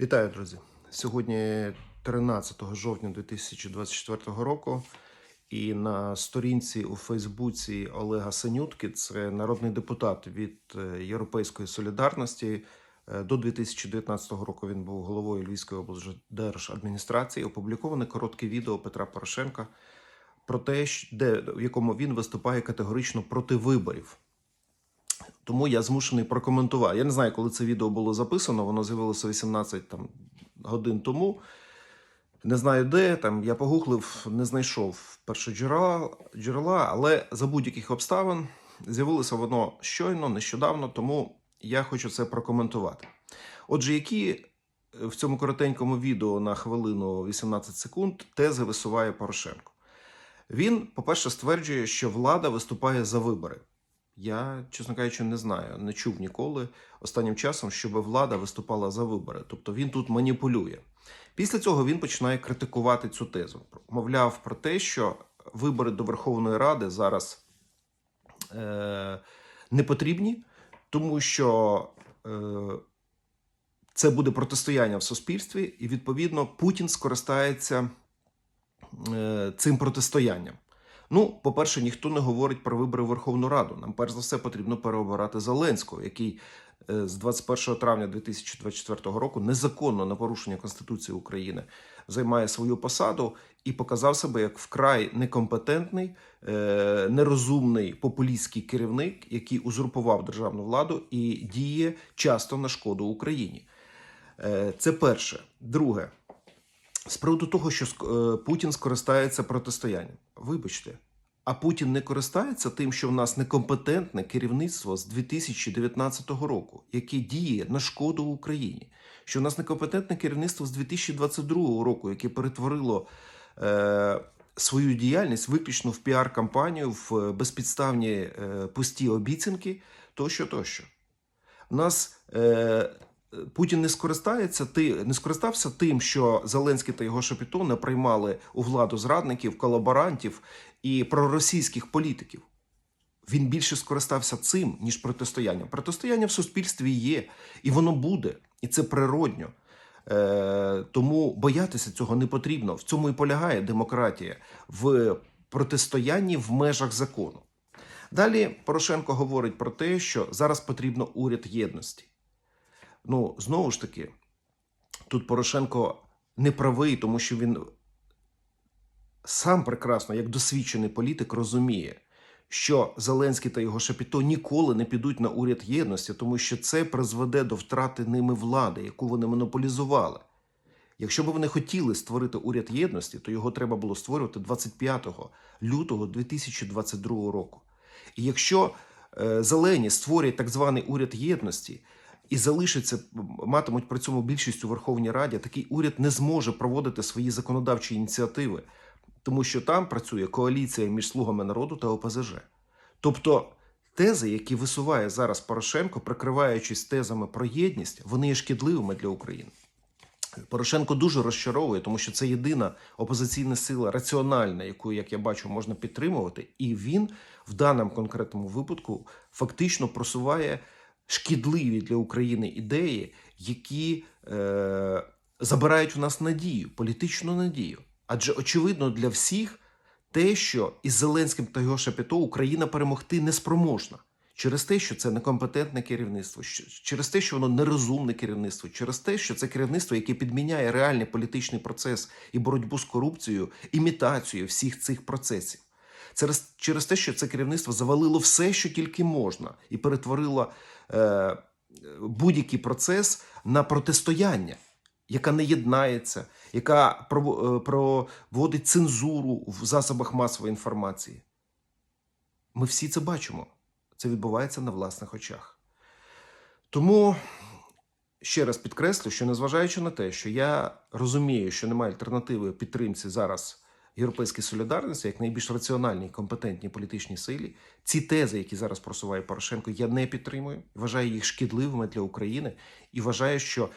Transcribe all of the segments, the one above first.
Вітаю, друзі! Сьогодні 13 жовтня 2024 року, і на сторінці у Фейсбуці Олега Синютки, це народний депутат від е, Європейської солідарності. Е, До 2019 року він був головою Львівської облдержадміністрації. Опубліковане коротке відео Петра Порошенка про те, де, в якому він виступає категорично проти виборів. Тому я змушений прокоментувати. Я не знаю, коли це відео було записано, воно з'явилося 18 там, годин тому. Не знаю де. Там я погуглив, не знайшов джерела, джерела, але за будь-яких обставин з'явилося воно щойно, нещодавно, тому я хочу це прокоментувати. Отже, які е, в цьому коротенькому відео на хвилину 18 секунд тези висуває Порошенко? Він, по-перше, стверджує, що влада виступає за вибори. Я, чесно кажучи, не знаю, не чув ніколи останнім часом, щоб влада виступала за вибори. Тобто він тут маніпулює. Після цього він починає критикувати цю тезу. Мовляв про те, що вибори до Верховної Ради зараз е, не потрібні, тому що е, це буде протистояння в суспільстві, і відповідно Путін скористається е, цим протистоянням. Ну, по-перше, ніхто не говорить про вибори в Верховну Раду. Нам перш за все потрібно переобирати Зеленського, який е, з 21 травня 2024 року незаконно на порушення Конституції України займає свою посаду і показав себе як вкрай некомпетентний, е, нерозумний популістський керівник, який узурпував державну владу і діє часто на шкоду Україні. Е, Це перше. Друге, з приводу того, що Путін скористається протистоянням. Вибачте, а Путін не користається тим, що в нас некомпетентне керівництво з 2019 року, яке діє на шкоду Україні. Що в нас некомпетентне керівництво з 2022 року, яке перетворило е, свою діяльність виключно в піар-кампанію, в е, безпідставні е, пусті обіцянки, тощо, тощо. У нас е, Путін не скористається ти не скористався тим, що Зеленський та його Шапітони приймали у владу зрадників, колаборантів і проросійських політиків. Він більше скористався цим, ніж протистоянням. Протистояння в суспільстві є, і воно буде, і це природньо. Е, тому боятися цього не потрібно. В цьому і полягає демократія в протистоянні в межах закону. Далі Порошенко говорить про те, що зараз потрібно уряд єдності. Ну, знову ж таки, тут Порошенко не правий, тому що він сам прекрасно, як досвідчений політик, розуміє, що Зеленський та його Шапіто ніколи не підуть на уряд єдності, тому що це призведе до втрати ними влади, яку вони монополізували. Якщо б вони хотіли створити уряд єдності, то його треба було створювати 25 лютого 2022 року. І якщо е, зелені створять так званий уряд єдності і залишаться, матимуть при цьому більшість у Верховній Раді, такий уряд не зможе проводити свої законодавчі ініціативи, тому що там працює коаліція між слугами народу та ОПЗЖ. Тобто тези, які висуває зараз Порошенко, прикриваючись тезами про єдність, вони є шкідливими для України. Порошенко дуже розчаровує, тому що це єдина опозиційна сила раціональна, яку, як я бачу, можна підтримувати, і він в даному конкретному випадку фактично просуває шкідливі для України ідеї, які е, забирають у нас надію, політичну надію. Адже очевидно для всіх те, що із Зеленським та його Шапіто Україна перемогти не спроможна. Через те, що це некомпетентне керівництво, через те, що воно нерозумне керівництво, через те, що це керівництво, яке підміняє реальний політичний процес і боротьбу з корупцією, імітацією всіх цих процесів. Через, через те, що це керівництво завалило все, що тільки можна, і перетворило е, будь-який процес на протистояння, яка не єднається, яка е, проводить цензуру в засобах масової інформації. Ми всі це бачимо. Це відбувається на власних очах. Тому ще раз підкреслю, що незважаючи на те, що я розумію, що немає альтернативи підтримці зараз Європейської солідарності як найбільш раціональній, компетентній політичній силі, ці тези, які зараз просуває Порошенко, я не підтримую. Вважаю їх шкідливими для України і вважаю, що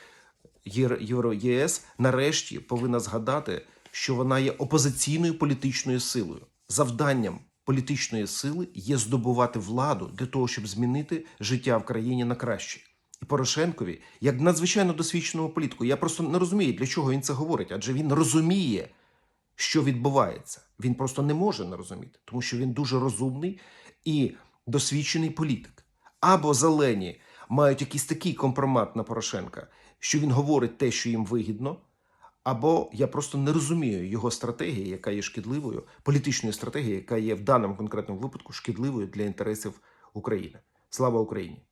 Євро ЄС нарешті повинна згадати, що вона є опозиційною політичною силою. Завданням політичної сили є здобувати владу для того, щоб змінити життя в країні на краще. і Порошенкові як надзвичайно досвідченому політику. Я просто не розумію, для чого він це говорить, адже він розуміє, що відбувається. Він просто не може не розуміти, тому що він дуже розумний і досвідчений політик. Або зелені мають якийсь такий компромат на Порошенка, що він говорить те, що їм вигідно. Або я просто не розумію його стратегії, яка є шкідливою, політичної стратегії, яка є в даному конкретному випадку шкідливою для інтересів України. Слава Україні!